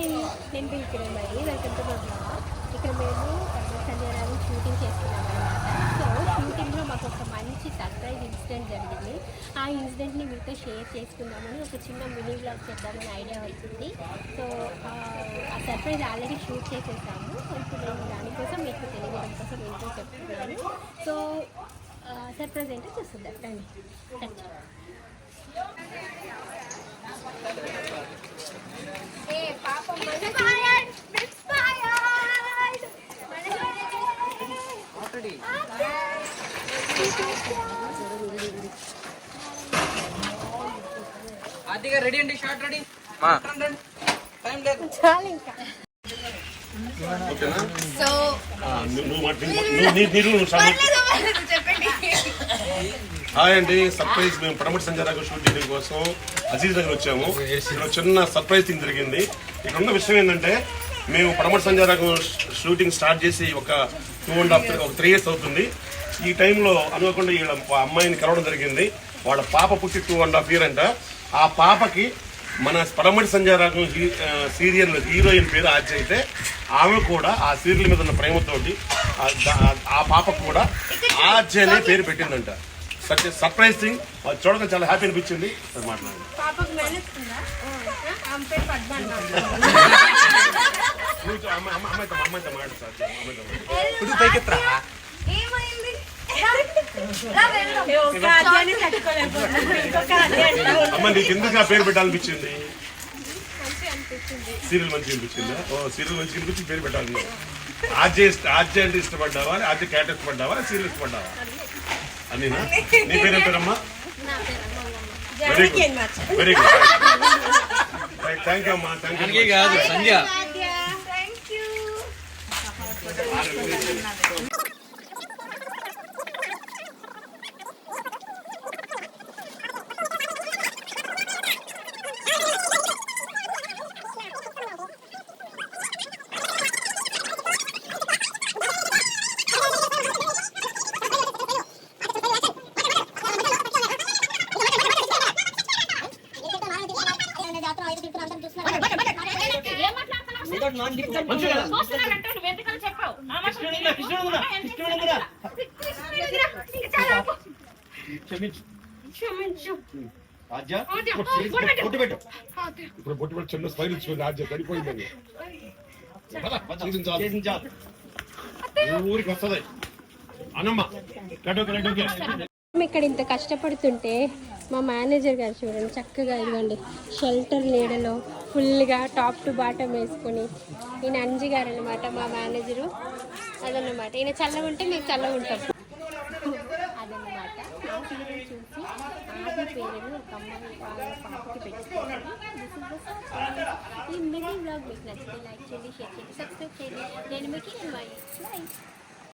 Hi నేను బిల్కిరమ్మాయి welcome to blog ఇక్కడ మేము సంజయ్ షూటింగ్ చేస్తున్నాం అనమాట సో షూటింగ్లో మాకు ఒక మంచి సర్ప్రైజ్ ఇన్సిడెంట్ జరిగింది. ఆ ఇన్సిడెంట్ని మీతో షేర్ చేసుకుందామని ఒక చిన్న మినీ బ్లాగ్ చేద్దామని ఐడియా వచ్చింది. సో ఆ, సర్ప్రైజ్ ఆల్రెడీ షూట్ చేసేసాము. ఇప్పుడు నేను దానికోసం మీకు తెలియడం కోసం మీతో చెప్తున్నాను. సో సర్ప్రైజ్ ఏంటో యూ రండి రండి. ఏ పాపం inspired inspired ఆర్తిగా రెడీ అండి షార్ట్ రెడీ. మా. టైం లేదు. చాలు ఇంకా. సో నువ్వు నువ్వు మాట- నువ్వు నీ- నీరు నువ్వు సబ్మిట్ చెప్పండి. హాయ్ అండి సర్ప్రైజ్ మేము పడమటి సంజారాకు షూటింగ్ కోసం అజీజ్ దగ్గర వచ్చాము. ఇక్కడ చిన్న సర్ప్రైజ్ థింగ్ జరిగింది. ఇక్కడ ఉన్న విషయం ఏంటంటే మేము పడమటి సంజారాకు షూటింగ్ స్టార్ట్ చేసి ఒక టూ అండ్ హాఫ్ ఒక త్రీ ఇయర్స్ అవుతుంది. ఈ టైంలో అనుకోకుండా వీళ్ళ అమ్మాయిని కలవడం జరిగింది. వాళ్ళ పాప పుట్టి టూ అండ్ హాఫ్ ఇయర్ అంట. ఆ పాపకి మన పడమటి సంజారాగం సీరియల్ హీరోయిన్ పేరు ఆర్జే అయితే ఆమె కూడా ఆ సీరియల్ మీద ఉన్న ప్రేమతోటి ఆ- పాపకు కూడా ఆర్జే అనే పేరు పెట్టిందంట. Such surprise thing. అది చూడగా చాలా హ్యాపీ అనిపించింది. మాట్లాడండి. అమ్మాయితో అమ్మాయితో మాట్లాడు సార్. అమ్మాయితో అమ్మ నీకు ఎందుకు ఆ పేరు పెట్టాలనిపించింది? సీరియల్ మంచి అనిపించిందా? ఓ సీరియల్ మంచి అనిపించి పేరు పెట్టాలి ఆర్జే ఇష్ట- ఆర్జే అంటే ఇష్టపడ్డావా? ఆర్జే క్యారెక్టర్ ఇష్టపడ్డావా? సీరియల్ ఇష్టపడ్డావా? అన్నీనా? నీ పేరు పేరమ్మా? నా పేరు అమ్మమ్మ. Very good. Very good thank you అమ్మా థ్యాంక్ యూ సంధ్య. ఇప్పుడు బొట్టు పెట్టి. చిన్న స్మైల్ పడిపోయిందని ఊరికి వస్తుంది. అనమ్మ ఇక్కడ ఇంత కష్టపడుతుంటే మా మేనేజర్ గారు చూడండి చక్కగా ఇదిగోండి షెల్టర్ నీడలో ఫుల్గా టాప్ టు బాటమ్ వేసుకొని ఈయన అంజి గారు అనమాట మా మేనేజరు. అదన్నమాట. ఈయన చల్లగా ఉంటే మేము చల్లగా ఉంటాం. అదన్నమాట. నా సీరియల్ చూసి ఆది పేరును ఒక అమ్మాయి వాళ్ళ పాపకి పెట్టుకోవాలి ఈ మినీ బ్లాగ్ మీకు నచ్చితే లైక్ చేయండి షేర్ చేయండి సబ్స్క్రైబ్ చేయండి. నేను మీకు ఇన్వైట్